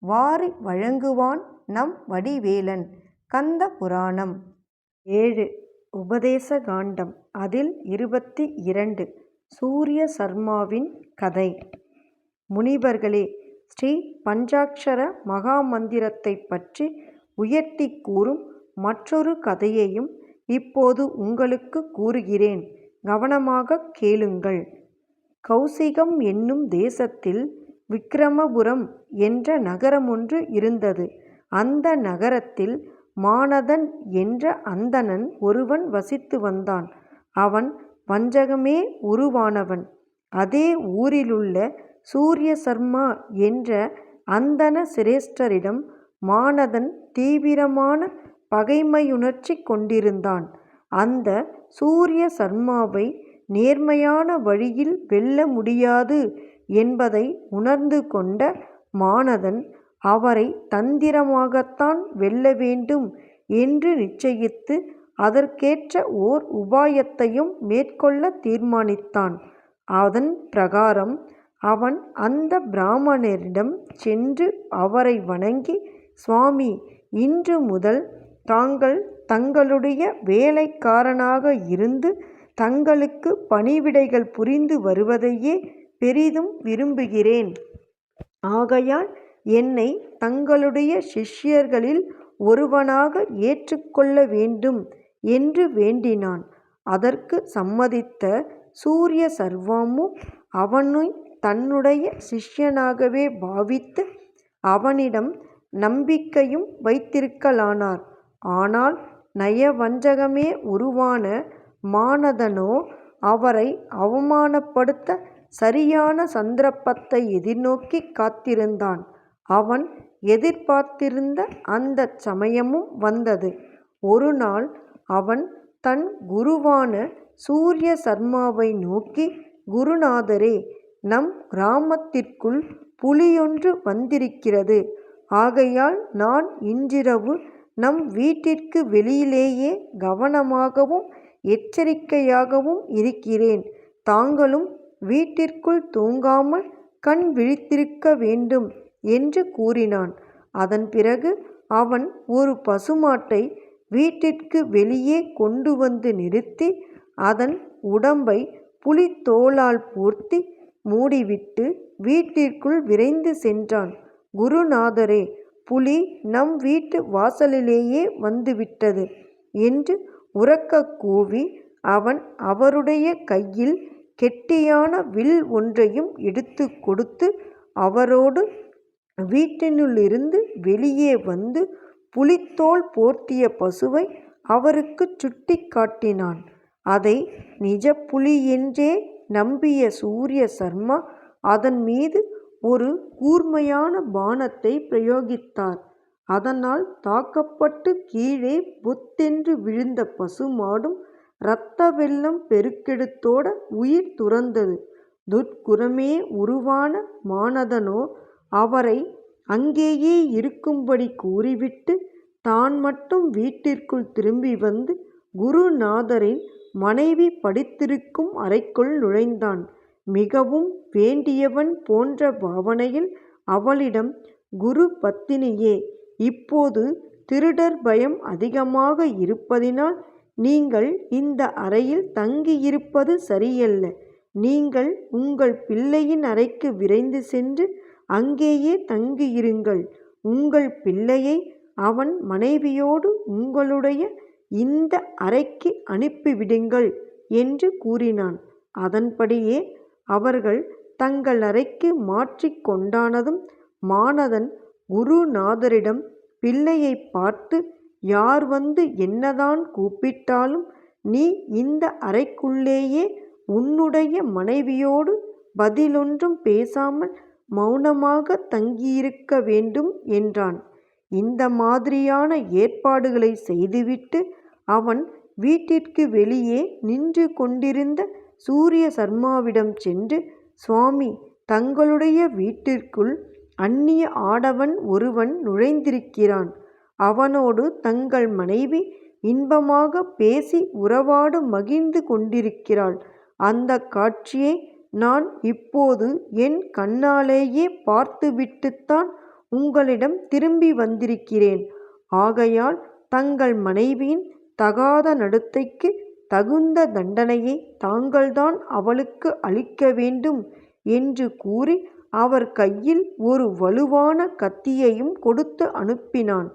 வாரி வழங்குவான் நம் வடிவேலன். கந்த புராணம். ஏழு. உபதேச காண்டம். அதில் இருபத்தி இரண்டு. சூரிய சர்மாவின் கதை. முனிவர்களே ஸ்ரீ பஞ்சாட்சர மகாமந்திரத்தை பற்றி உயர்த்தி கூறும் மற்றொரு கதையையும் இப்போது உங்களுக்கு கூறுகிறேன். கவனமாக கேளுங்கள். கௌசிகம் என்னும் தேசத்தில் விக்கிரமபுரம் என்ற நகரமொன்று இருந்தது. அந்த நகரத்தில் மானதன் என்ற அந்தணன் ஒருவன் வசித்து வந்தான். அவன் வஞ்சகமே உருவானவன். அதே ஊரிலுள்ள சூரிய சர்மா என்ற அந்தண சிரேஷ்டரிடம் மானதன் தீவிரமான பகைமையுணர்ச்சி கொண்டிருந்தான். அந்த சூரிய சர்மாவை நேர்மையான வழியில் வெல்ல முடியாது என்பதை உணர்ந்து கொண்ட மானதன் அவரை தந்திரமாகத்தான் வெல்ல வேண்டும் என்று நிச்சயித்து அதற்கேற்ற ஓர் உபாயத்தையும் மேற்கொள்ள தீர்மானித்தான். அதன் பிரகாரம் அவன் அந்த பிராமணரிடம் சென்று அவரை வணங்கி சுவாமி இன்று முதல் தாங்கள் தங்களுடைய வேலைக்காரனாக இருந்து தங்களுக்கு பணிவிடைகள் புரிந்து வருவதையே பெரிதும் விரும்புகிறேன். ஆகையால் என்னை தங்களுடைய சிஷ்யர்களில் ஒருவனாக ஏற்றுக்கொள்ள வேண்டும் என்று வேண்டினான். அதற்கு சம்மதித்த சூரிய சர்மாவும் அவனை தன்னுடைய சிஷ்யனாகவே பாவித்து அவனிடம் நம்பிக்கையும் வைத்திருக்கலானார். ஆனால் நயவஞ்சகமே உருவான மானதனோ அவரை அவமானப்படுத்த சரியான சந்தர்ப்பத்தை எதிர்நோக்கிக் காத்திருந்தான். அவன் எதிர்பார்த்திருந்த அந்த சமயமும் வந்தது. ஒருநாள் அவன் தன் குருவான சூரிய சர்மாவை நோக்கி குருநாதரே நம் கிராமத்திற்குள் புலியொன்று வந்திருக்கிறது. ஆகையால் நான் இன்றிரவு நம் வீட்டிற்கு வெளியிலேயே கவனமாகவும் எச்சரிக்கையாகவும் இருக்கிறேன். தாங்களும் வீட்டிற்குள் தூங்காமல் கண் விழித்திருக்க வேண்டும் என்று கூறினான். அதன் பிறகு அவன் ஒரு பசுமாட்டை வீட்டிற்கு வெளியே கொண்டு வந்து நிறுத்தி அதன் உடம்பை புலித்தோலால் போர்த்தி மூடிவிட்டு வீட்டிற்குள் விரைந்து சென்றான். குருநாதரே புலி நம் வீட்டு வாசலிலேயே வந்துவிட்டது என்று உறக்க கூவி அவன் அவருடைய கையில் கெட்டியான வில் ஒன்றையும் எடுத்து கொடுத்து அவரோடு வீட்டினுள்ளிருந்து வெளியே வந்து புலித்தோல் போர்த்திய பசுவை அவருக்குச் சுட்டி காட்டினான். அதை நிஜப் புலியென்றே நம்பிய சூரிய சர்மா அதன் மீது ஒரு கூர்மையான பானத்தை பிரயோகித்தார். அதனால் தாக்கப்பட்டு கீழே பொத்தென்று விழுந்த பசுமாடும் இரத்த வெள்ளம் பெருக்கெடுத்தோட உயிர் துறந்தது. துர்க்குறமே உருவான மானதனோ அவரை அங்கேயே இருக்கும்படி கூறிவிட்டு தான் மட்டும் வீட்டிற்குள் திரும்பி வந்து குருநாதரின் மனைவி படித்திருக்கும் அறைக்குள் நுழைந்தான். மிகவும் வேண்டியவன் போன்ற பாவனையில் அவளிடம் குரு பத்தினியே இப்போது திருடர் பயம் அதிகமாக இருப்பதினால் நீங்கள் இந்த அறையில் தங்கியிருப்பது சரியல்ல. நீங்கள் உங்கள் பிள்ளையின் அறைக்கு விரைந்து சென்று அங்கேயே தங்கியிருங்கள். உங்கள் பிள்ளையை அவன் மனைவியோடு உங்களுடைய இந்த அறைக்கு அனுப்பிவிடுங்கள் என்று கூறினான். அதன்படியே அவர்கள் தங்கள் அறைக்கு மாற்றிக் கொண்டானதும் மானதன் குருநாதரிடம் பிள்ளையை பார்த்து யார் வந்து என்னதான் கூப்பிட்டாலும் நீ இந்த அறைக்குள்ளேயே உன்னுடைய மனைவியோடு பதிலொன்றும் பேசாமல் மௌனமாக தங்கியிருக்க வேண்டும் என்றான். இந்த மாதிரியான ஏற்பாடுகளை செய்துவிட்டு அவன் வீட்டிற்கு வெளியே நின்று கொண்டிருந்த சூரிய சர்மாவிடம் சென்று சுவாமி தங்களுடைய வீட்டிற்குள் அந்நிய ஆடவன் ஒருவன் நுழைந்திருக்கிறான். அவனோடு தங்கள் மனைவி இன்பமாகப் பேசி உறவாடு மகிழ்ந்து கொண்டிருக்கிறாள். அந்தக் காட்சியை நான் இப்போது என் கண்ணாலேயே பார்த்துவிட்டுத்தான் உங்களிடம் திரும்பி வந்திருக்கிறேன். ஆகையால் தங்கள் மனைவியின் தகாத நடத்தைக்குத் தகுந்த தண்டனையை தாங்கள்தான் அவளுக்கு அளிக்க வேண்டும் என்று கூறி அவர் கையில் ஒரு வலுவான கத்தியையும் கொடுத்து அனுப்பினான்.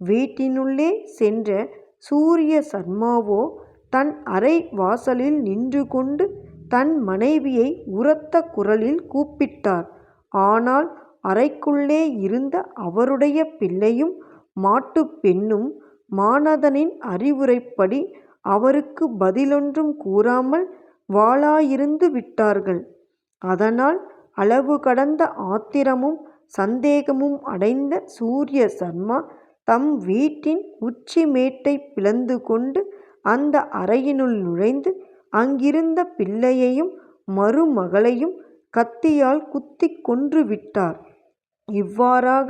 வீட்டினுள்ளே சென்ற சூரிய சர்மாவோ தன் அறை வாசலில் நின்று கொண்டு தன் மனைவியை உரத்த குரலில் கூப்பிட்டார். ஆனால் அறைக்குள்ளே இருந்த அவருடைய பிள்ளையும் மாட்டுப் பெண்ணும் மானதனின் அறிவுரைப்படி அவருக்கு பதிலொன்றும் கூறாமல் வாளாயிருந்து விட்டார்கள். அதனால் அளவு கடந்த ஆத்திரமும் சந்தேகமும் அடைந்த சூரிய சர்மா தம் வீட்டின் உச்சி மேட்டைப் பிளந்து கொண்டு அந்த அறையினுள் நுழைந்து அங்கிருந்த பிள்ளையையும் மருமகளையும் கத்தியால் குத்திக் கொன்றுவிட்டார். இவ்வாறாக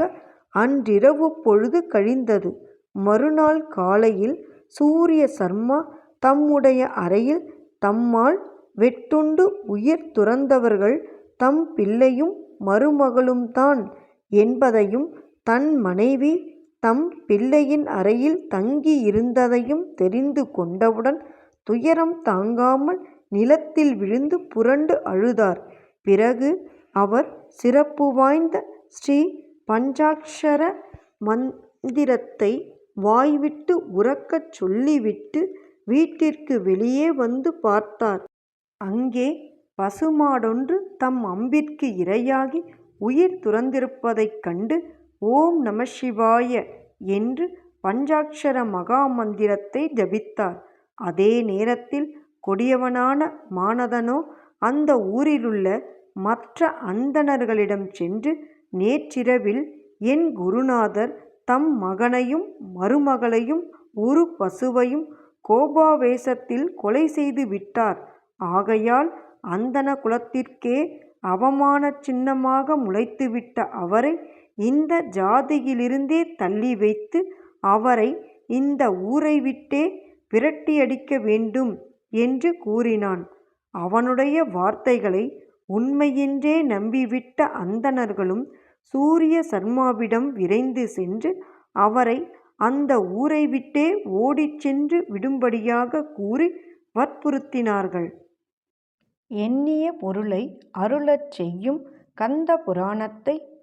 அன்றிரவு பொழுது கழிந்தது. மறுநாள் காலையில் சூரிய சர்மா தம்முடைய அறையில் தம்மால் வெட்டுண்டு உயிர் துறந்தவர்கள் தம் பிள்ளையும் மருமகளும்தான் என்பதையும் தன் மனைவி தம் பிள்ளையின் அறையில் தங்கியிருந்ததையும் தெரிந்து கொண்டவுடன் துயரம் தாங்காமல் நிலத்தில் விழுந்து புரண்டு அழுதார். பிறகு அவர் சிறப்பு வாய்ந்த ஸ்ரீ பஞ்சாக்ஷர மந்திரத்தை வாய்விட்டு உறக்கச் சொல்லிவிட்டு வீட்டிற்கு வெளியே வந்து பார்த்தார். அங்கே பசுமாடொன்று தம் அம்பிற்கு இரையாகி உயிர் துறந்திருப்பதைக் கண்டு ஓம் நமசிவாய என்று பஞ்சாக்ஷர மகா மந்திரத்தை ஜபித்தார். அதே நேரத்தில் கொடியவனான மானதனோ அந்த ஊரிலுள்ள மற்ற அந்தணர்களிடம் சென்று நேற்றிரவில் என் குருநாதர் தம் மகனையும் மருமகளையும் ஒரு பசுவையும் கோபாவேசத்தில் கொலை செய்து விட்டார். ஆகையால் அந்தன குலத்திற்கே அவமான சின்னமாக முளைத்துவிட்ட அவரை இந்த ஜாதியிலிருந்தே தள்ளி வைத்து அவரை இந்த ஊரைவிட்டே விரட்டியடிக்க வேண்டும் என்று கூறினான். அவனுடைய வார்த்தைகளை உண்மையென்றே நம்பிவிட்ட அந்தணர்களும் சூரிய சர்மாவிடம் விரைந்து சென்று அவரை அந்த ஊரைவிட்டே ஓடிச் சென்று விடும்படியாக கூறி வற்புறுத்தினார்கள். எண்ணிய பொருளை அருளச் செய்யும் கந்த புராணத்தை